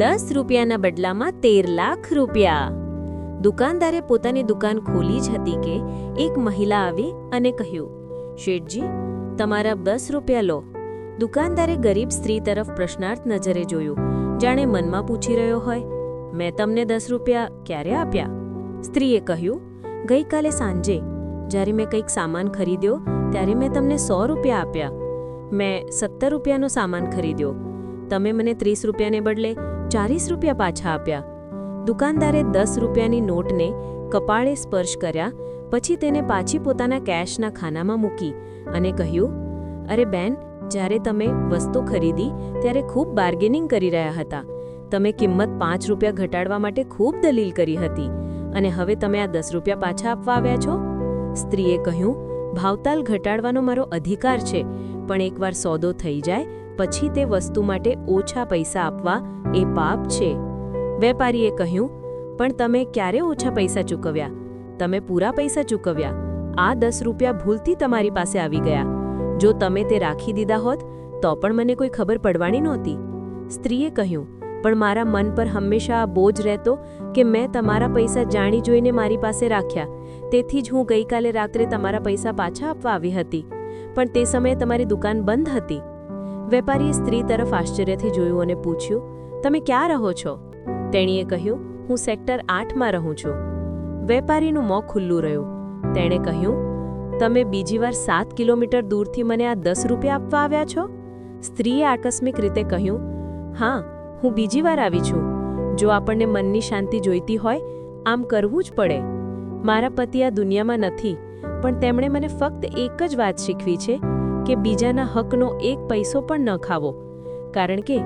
દસ રૂપિયાના બદલામાં તેર લાખ રૂપિયા. દુકાનદારે પોતાની દુકાન ખોલી જ હતી કે એક મહિલા આવી અને કહ્યું, શેઠજી, તમારા દસ રૂપિયા લો. દુકાનદારે ગરીબ સ્ત્રી તરફ પ્રશ્નાર્થ નજરે જોયું. જાણે મનમાં પૂછી રહ્યો હોય, મેં તમને દસ રૂપિયા ક્યારે આપ્યા? સ્ત્રીએ કહ્યું, ગઈકાલે સાંજે, જ્યારે મેં કંઈક સામાન ખરીદ્યો, ત્યારે મેં તમને સો રૂપિયા આપ્યા. મેં સત્તર રૂપિયાનો સામાન ખરીદ્યો. તમે મને ત્રીસ રૂપિયાને બદલે ચાલીસ રૂપિયા પાછા આપ્યા. દુકાનદારે દસ રૂપિયાની નોટને કપાળે સ્પર્શ કર્યા, પછી તેને પાછી પોતાના કેશના ખાનામાં મૂકી અને કહ્યું, અરે બેન, જ્યારે તમે વસ્તુ ખરીદી, ત્યારે ખૂબ બાર્ગેનિંગ કરી રહ્યા હતા. તમે કિંમત પાંચ રૂપિયા ઘટાડવા માટે ખૂબ દલીલ કરી હતી અને હવે તમે આ દસ રૂપિયા પાછા આપવા આવ્યા છો? સ્ત્રીએ કહ્યું, ભાવતાલ ઘટાડવાનો મારો અધિકાર છે, પણ એકવાર સોદો થઈ જાય પછી તે વસ્તુ માટે ઓછા પૈસા આપવા એ પાપ છે. વેપારીએ કહ્યું, પણ તમે ક્યારે ઓછા પૈસા ચૂકવ્યા? તમે પૂરા પૈસા ચૂકવ્યા. આ દસ રૂપિયા ભૂલથી તમારી પાસે આવી ગયા. જો તમે તે રાખી દીધા હોત, તો પણ મને કોઈ ખબર પડવાની નહોતી. સ્ત્રીએ કહ્યું, પણ મારા મન પર હંમેશા આ બોજ રહેતો કે મેં તમારા પૈસા જાણી જોઈને મારી પાસે રાખ્યા. તેથી જ હું ગઈકાલે રાત્રે તમારા પૈસા પાછા આપવા આવી હતી. પણ તે સમયે તમારી દુકાન બંધ હતી. વેપારીએ સ્ત્રી તરફ આશ્ચર્યથી જોયું અને પૂછ્યું, તમે ક્યાં રહો છો? તેણીએ કહ્યું, હું સેક્ટર આઠમાં રહું છું. વેપારીનું મોં ખુલ્લું રહ્યું. તેણે કહ્યું, તમે બીજી વાર સાત કિલોમીટર દૂરથી મને આ દસ રૂપિયા આપવા આવ્યા છો? સ્ત્રીએ આકસ્મિક રીતે કહ્યું, હા, હું બીજી વાર આવી છું. જો આપણને મનની શાંતિ જોઈતી હોય, આમ કરવું જ પડે. મારા પતિ આ દુનિયામાં નથી, પણ તેમણે મને ફક્ત એક જ વાત શીખવી છે કે બીજાના હકનો એક પૈસો પણ ન ખાવો. કારણ કે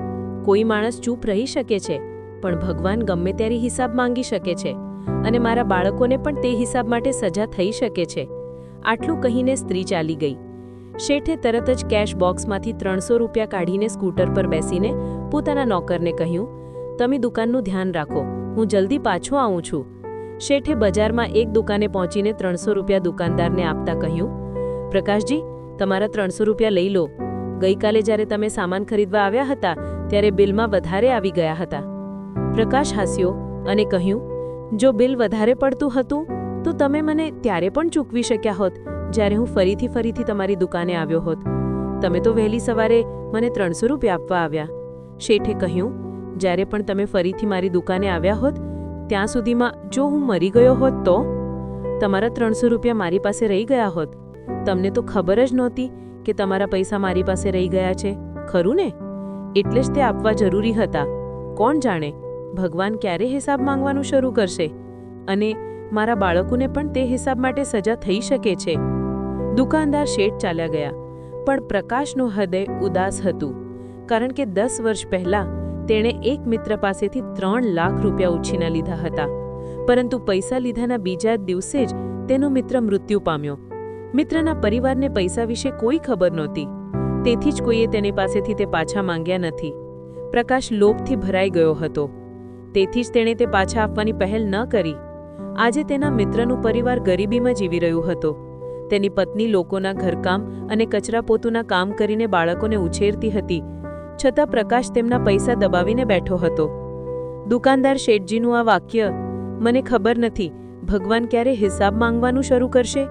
કોઈ માણસ ચૂપ રહી શકે છે, પણ ભગવાન ગમે ત્યારે હિસાબ માંગી શકે છે અને મારા બાળકોને પણ તે હિસાબ માટે સજા થઈ શકે છે. આટલું કહીને સ્ત્રી ચાલી ગઈ. શેઠે તરત જ કેશ બોક્સમાંથી ત્રણસો રૂપિયા કાઢીને સ્કૂટર પર બેસીને પોતાના નોકરને કહ્યું, તમે દુકાનનું ધ્યાન રાખો, હું જલ્દી પાછો આવું છું. શેઠે બજારમાં એક દુકાને પહોંચીને ત્રણસો રૂપિયા દુકાનદારને આપતા કહ્યું, પ્રકાશજી તમારા ત્રણસો રૂપિયા લઈ લો. ગઈકાલે જ્યારે તમે સામાન ખરીદવા આવ્યા હતા, ત્યારે બિલમાં વધારે આવી ગયા હતા. પ્રકાશ હાસ્યો અને કહ્યું, જો બિલ વધારે પડતું હતું, તો તમે મને ત્યારે પણ ચૂકવી શક્યા હોત, જ્યારે હું ફરીથી ફરીથી તમારી દુકાને આવ્યો હોત. તમે તો વહેલી સવારે મને ત્રણસો રૂપિયા આપવા આવ્યા. શેઠે કહ્યું, જ્યારે પણ તમે ફરીથી મારી દુકાને આવ્યા હોત, ત્યાં સુધીમાં જો હું મરી ગયો હોત તો? તમારા ત્રણસો રૂપિયા મારી પાસે રહી ગયા હોત. તમને તો ખબર જ નહોતી કે તમારા પૈસા મારી પાસે રહી ગયા છે, ખરું ને? એટલે જ તે આપવા જરૂરી હતા. કોણ જાણે? ભગવાન ક્યારે હિસાબ માંગવાનું શરૂ કરશે? અને મારા બાળકોને પણ તે હિસાબ માટે સજા થઈ શકે છે? દુકાનદાર શેઠ ચાલ્યા ગયા. પણ પ્રકાશનું હૃદય ઉદાસ હતું, કારણ કે દસ વર્ષ પહેલા તેણે એક મિત્ર પાસેથી ત્રણ લાખ રૂપિયા ઉછીના લીધા હતા. પરંતુ પૈસા લીધાના બીજા દિવસે જ તેનો મિત્ર મૃત્યુ પામ્યો. મિત્રના પરિવારને પૈસા વિશે કોઈ ખબર નહોતી. તેથી જ કોઈએ તેની પાસેથી તે પાછા માંગ્યા નથી. પ્રકાશ લોભથી ભરાઈ ગયો હતો. તેથી જ તેણે તે પાછા આપવાની પહેલ ન કરી. આજે તેના મિત્રનું પરિવાર ગરીબીમાં જીવી રહ્યું હતું. તેની પત્ની લોકોના ઘરકામ અને કચરા પોતુના કામ કરીને બાળકોને ઉછેરતી હતી. છતાં પ્રકાશ તેમના પૈસા દબાવીને બેઠો હતો. દુકાનદાર શેઠજીનું આ વાક્ય, મને ખબર નથી, ભગવાન ક્યારે હિસાબ માંગવાનું શરૂ કરશે?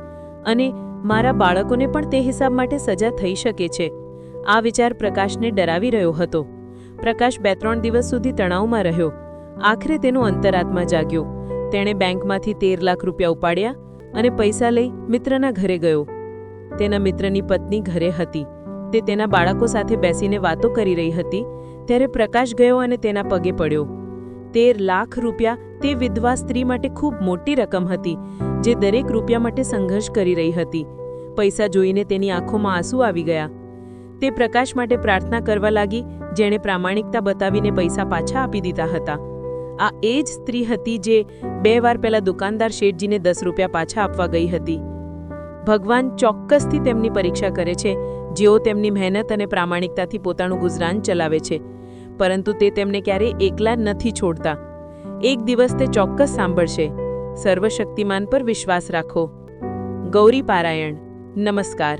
અને મારા બાળકોને પણ તે હિસાબ માટે સજા થઈ શકે છે. આ વિચાર પ્રકાશને ડરાવી રહ્યો હતો. પ્રકાશ બે ત્રણ દિવસ સુધી તણાવમાં રહ્યો. આખરે તેનો અંતરાત્મા જાગ્યો. તેણે બેંકમાંથી તેર લાખ રૂપિયા ઉપાડ્યા અને પૈસા લઈ મિત્રના ઘરે ગયો. તેના મિત્રની પત્ની ઘરે હતી. તે તેના બાળકો સાથે બેસીને વાતો કરી રહી હતી. ત્યારે પ્રકાશ ગયો અને તેના પગે પડ્યો. તેર લાખ રૂપિયા તે વિધવા સ્ત્રી માટે ખૂબ મોટી રકમ હતી. જે દરેક રૂપિયા માટે સંઘર્ષ કરી રહી હતી. પૈસા જોઈને તેની આંખોમાં આંસુ આવી ગયા. તે પ્રકાશ માટે પ્રાર્થના કરવા લાગી, જેણે પ્રામાણિકતા બતાવીને પૈસા પાછા આપી દીધા હતા. આ એ જ સ્ત્રી હતી જે બે વાર પહેલા દુકાનદાર શેઠજીને દસ રૂપિયા પાછા આપવા ગઈ હતી. ભગવાન ચોક્કસથી તેમની પરીક્ષા કરે છે. જેઓ તેમની મહેનત અને પ્રામાણિકતાથી પોતાનું ગુજરાન ચલાવે છે. પરંતુ તે તેમને ક્યારેય એકલા નથી છોડતા. એક દિવસ તે ચોક્કસ સાંભળશે. સર્વશક્તિમાન પર વિશ્વાસ રાખો. ગૌરી પારાયણ. નમસ્કાર.